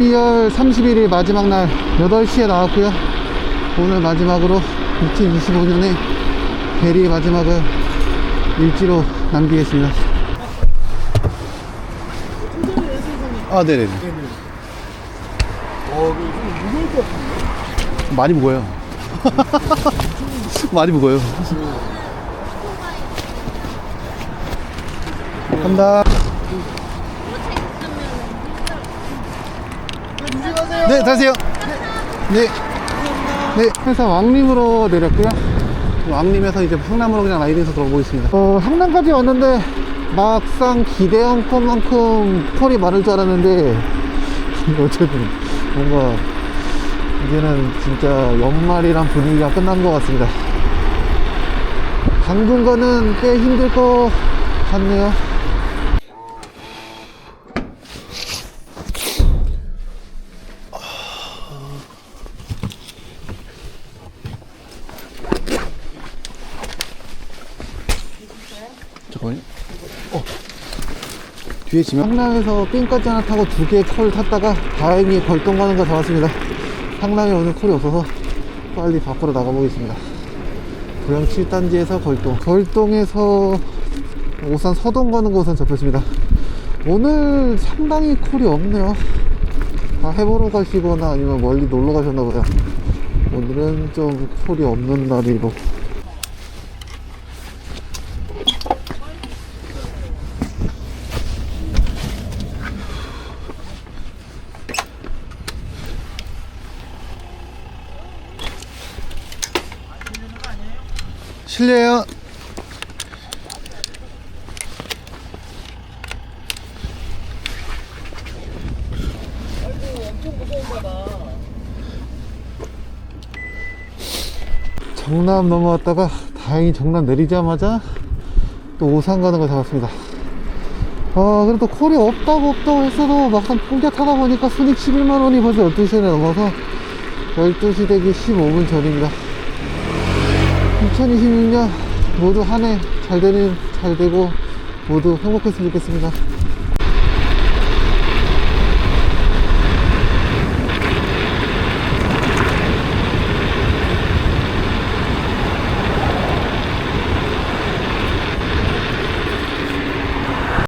2월 31일 마지막 날 8시에 나왔고요. 오늘 마지막으로 2025년에 베리의 마지막을 일지로 남기겠습니다. 아 네네 많이 무거워요. 많이 무거워요. 간다 네, 타세요. 네. 네, 회사 왕림으로 내렸고요. 왕림에서 이제 성남으로 그냥 라이딩해서 들어보겠습니다. 어, 성남까지 왔는데 막상 기대한 것만큼 털이 많을 줄 알았는데 어쨌든 뭔가 이제는 진짜 연말이란 분위기가 끝난 것 같습니다. 당분간은 꽤 힘들 것 같네요. 잠깐만요. 어. 뒤에 지금 상남에서 삥까지 하나 타고 두 개의 콜 탔다가 다행히 걸동 가는 거 잡았습니다. 상남에 오늘 콜이 없어서 빨리 밖으로 나가보겠습니다. 고양 7단지에서 걸동. 걸동에서 오산 서동 가는 곳은 잡혔습니다. 오늘 상당히 콜이 없네요. 다 해보러 가시거나 아니면 멀리 놀러 가셨나봐요. 오늘은 좀 콜이 없는 날이고. 실례요. 정남 넘어왔다가 다행히 정남 내리자마자 또 오산 가는 거 잡았습니다. 아, 그래도 콜이 없다고 없다고 했어도 막상 타다 보니까 순익 11만원이 벌써 12시에 넘어서 12시 되기 15분 전입니다. 2026년 모두 한 해 잘 되는 잘 되고 모두 행복했으면 좋겠습니다.